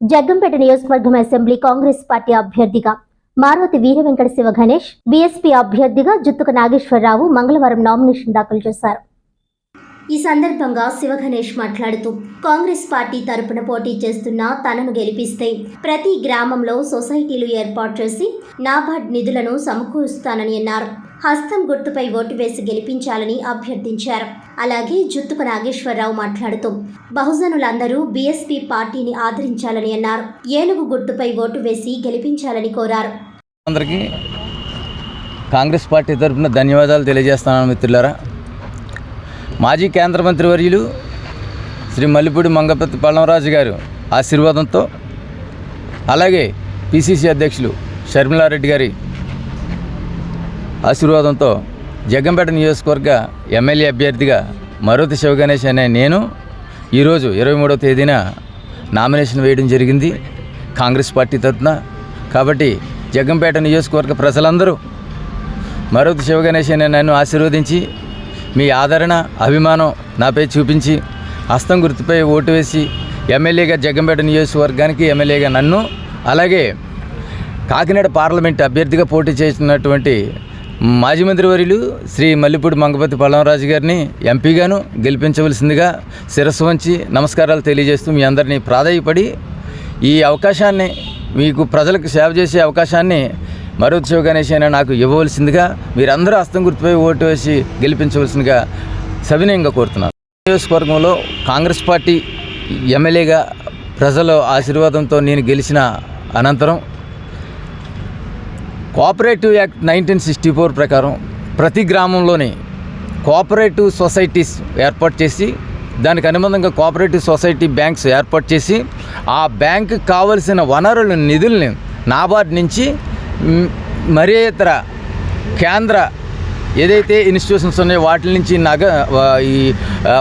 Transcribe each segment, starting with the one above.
జగ్గంపేట నియోజకవర్గం assembly Congress party అభ్యర్థిగా Maruti Veera Venkata Shiva Ganesh BSP అభ్యర్థిగా జుత్తుక నాగేశ్వరరావు మంగళవారం నామినేషన్ దాఖలు చేశారు. ఈ సందర్భంగా శివగణేష్ మాట్లాడుతూ కాంగ్రెస్ పార్టీ తరపున పోటీ చేస్తున్న తనను గెలిపిస్తే ప్రతి గ్రామంలో సొసైటీలు ఏర్పాటు చేసి నాబార్డ్ నిధులను సమకూరుస్తానని అన్నారు. హస్తం గుర్తుపై ఓటు వేసి గెలిపించాలని అభ్యర్థించారు. అలాగే జుత్తుప నాగేశ్వరరావు మాట్లాడుతూ బహుజనులందరూ బీఎస్పీ పార్టీని ఆదరించాలని అన్నారు. ఏనుగు గుర్తుపై ఓటు వేసి గెలిపించాలని కోరారు. అందరికీ కాంగ్రెస్ పార్టీ తరఫున ధన్యవాదాలు తెలియజేస్తున్నాను మిత్రులారా. మాజీ కేంద్ర మంత్రి వర్యులు శ్రీ మల్లిపూడి మంగపతి పల్లవరాజు గారు ఆశీర్వాదంతో అలాగే పిసిసి అధ్యక్షులు షర్మిలారెడ్డి గారి ఆశీర్వాదంతో జగ్గంపేట నియోజకవర్గ ఎమ్మెల్యే అభ్యర్థిగా మరుతి శివగణేష్ అనే నేను ఈరోజు ఇరవై మూడవ తేదీన నామినేషన్ వేయడం జరిగింది. కాంగ్రెస్ పార్టీ తరఫున. కాబట్టి జగ్గంపేట నియోజకవర్గ ప్రజలందరూ మరుతి శివగణేష్ అనే నన్ను ఆశీర్వదించి మీ ఆదరణ అభిమానం నాపై చూపించి హస్తం గుర్తుపై ఓటు వేసి ఎమ్మెల్యేగా జగ్గంపేట నియోజకవర్గానికి ఎమ్మెల్యేగా నన్ను అలాగే కాకినాడ పార్లమెంట్ అభ్యర్థిగా పోటీ చేస్తున్నటువంటి మాజీ మంత్రివర్యులు శ్రీ మల్లిపూడి మంగపతి పల్లవరాజు గారిని ఎంపీగాను గెలిపించవలసిందిగా శిరస్సు వంచి నమస్కారాలు తెలియజేస్తూ మీ అందరినీ ప్రాధాయపడి ఈ అవకాశాన్ని మీకు ప్రజలకు సేవ చేసే అవకాశాన్ని మరుత్ శివ గణేష్ అయినా నాకు ఇవ్వవలసిందిగా మీరందరూ హస్తం గుర్తుపై ఓటు వేసి గెలిపించవలసిందిగా సవినయంగా కోరుతున్నాను. నియోజకవర్గంలో కాంగ్రెస్ పార్టీ ఎమ్మెల్యేగా ప్రజల ఆశీర్వాదంతో నేను గెలిచిన అనంతరం cooperative act nineteen sixty four ప్రకారం ప్రతి గ్రామంలోని కోఆపరేటివ్ సొసైటీస్ ఏర్పాటు చేసి దానికి అనుబంధంగా కోఆపరేటివ్ సొసైటీ బ్యాంక్స్ ఏర్పాటు చేసి ఆ బ్యాంకు కావలసిన వనరుల నిధుల్ని నాబార్డ్ నుంచి మరే ఇతర కేంద్ర ఏదైతే ఇన్స్టిట్యూషన్స్ ఉన్నాయో వాటి నుంచి నగ ఈ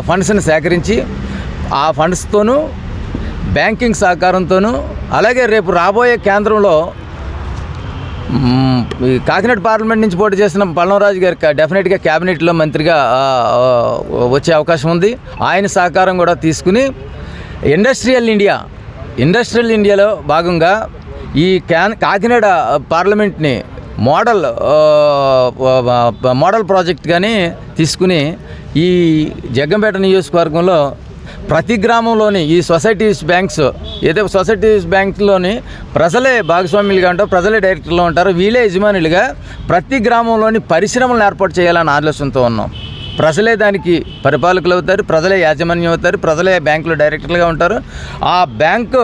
ఫండ్స్ని సేకరించి ఆ ఫండ్స్తోనూ బ్యాంకింగ్ సహకారంతోనూ అలాగే రేపు రాబోయే కేంద్రంలో కాకినాడ పార్లమెంట్ నుంచి పోటీ చేసిన పల్లంరాజు గారికి డెఫినెట్గా క్యాబినెట్లో మంత్రిగా వచ్చే అవకాశం ఉంది. ఆయన సహకారం కూడా తీసుకుని ఇండస్ట్రియల్ ఇండియా ఇండస్ట్రియల్ ఇండియాలో భాగంగా ఈ క్యాన్ కాకినాడ పార్లమెంట్ని మోడల్ మోడల్ ప్రాజెక్ట్ కానీ తీసుకుని ఈ జగ్గంపేట నియోజకవర్గంలో ప్రతి గ్రామంలోని ఈ సొసైటీస్ బ్యాంక్స్ ఏదో సొసైటీస్ బ్యాంక్లోని ప్రజలే భాగస్వాములుగా ఉంటారు ప్రజలే డైరెక్టర్లు ఉంటారు. వీళ్ళే యజమానులుగా ప్రతి గ్రామంలోని పరిశ్రమలను ఏర్పాటు చేయాలని ఆలోచనతో ఉన్నాం. ప్రజలే దానికి పరిపాలకులు అవుతారు ప్రజలే యాజమాన్యం అవుతారు ప్రజలే బ్యాంకులో డైరెక్టర్లుగా ఉంటారు. ఆ బ్యాంకు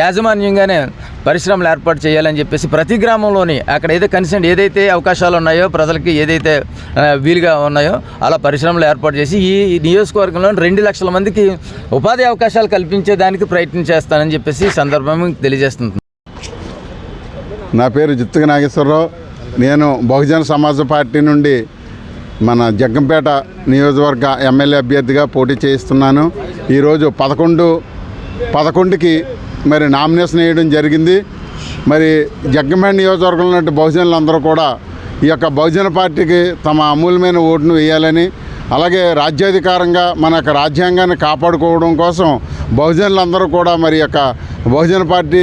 యాజమాన్యంగానే పరిశ్రమలు ఏర్పాటు చేయాలని చెప్పేసి ప్రతి గ్రామంలోని అక్కడ ఏదో కన్సెంట్ ఏదైతే అవకాశాలు ఉన్నాయో ప్రజలకి ఏదైతే వీలుగా ఉన్నాయో అలా పరిశ్రమలు ఏర్పాటు చేసి ఈ నియోజకవర్గంలో రెండు లక్షల మందికి ఉపాధి అవకాశాలు కల్పించేదానికి ప్రయత్నం చేస్తానని చెప్పేసి సందర్భం తెలియజేస్తుంది నా పేరు జిత్తుగ నాగేశ్వరరావు. నేను బహుజన సమాజ పార్టీ నుండి మన జగ్గంపేట నియోజకవర్గ ఎమ్మెల్యే అభ్యర్థిగా పోటీ చేయిస్తున్నాను. ఈరోజు పదకొండు పదకొండుకి మరి నామినేషన్ వేయడం జరిగింది. మరి జగ్గంపేట నియోజకవర్గంలో ఉన్న బహుజనులందరూ కూడా ఈ యొక్క బహుజన పార్టీకి తమ అమూల్యమైన ఓటును వేయాలని అలాగే రాజ్యాధికారంగా మన యొక్క రాజ్యాంగాన్ని కాపాడుకోవడం కోసం బహుజనులందరూ కూడా మరి యొక్క బహుజన పార్టీ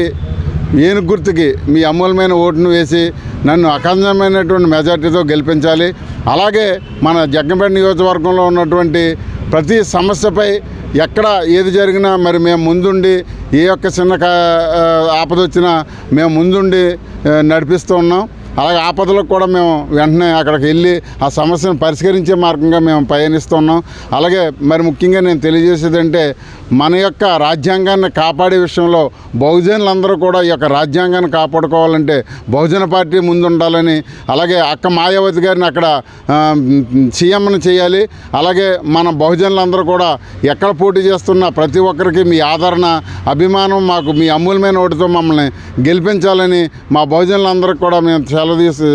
ఏనుగు గుర్తుకి మీ అమూల్యమైన ఓటును వేసి నన్ను అఖండమైనటువంటి మెజార్టీతో గెలిపించాలి. అలాగే మన జగ్గంపేట నియోజకవర్గంలో ఉన్నటువంటి ప్రతి సమస్యపై ఎక్కడ ఏది జరిగినా మరి మేము ముందుండి ఏ యొక్క చిన్న కా- ఆపద వచ్చినా మేము ముందుండి నడిపిస్తూ ఉన్నాం. అలాగే ఆపదలకు కూడా మేము వెంటనే అక్కడికి వెళ్ళి ఆ సమస్యను పరిష్కరించే మార్గంగా మేము పయనిస్తున్నాం. అలాగే మరి ముఖ్యంగా నేను తెలియజేసేది అంటే మన యొక్క రాజ్యాంగాన్ని కాపాడే విషయంలో బహుజనులందరూ కూడా ఈ యొక్క రాజ్యాంగాన్ని కాపాడుకోవాలంటే బహుజన పార్టీ ముందుండాలని అలాగే అక్క మాయావతి గారిని అక్కడ సీఎంను చేయాలి. అలాగే మన బహుజనులందరూ కూడా ఎక్కడ పోటీ చేస్తున్నా ప్రతి ఒక్కరికి మీ ఆదరణ అభిమానం మాకు మీ అమూల్యమైన ఓటుతో మమ్మల్ని గెలిపించాలని మా బహుజనులందరికీ కూడా మేము చాలా తీసి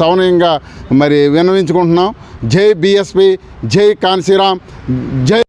సౌనీయంగా మరి విన్నవించుకుంటున్నాం. జై బీఎస్పీ జై కాన్సీరామ్ జై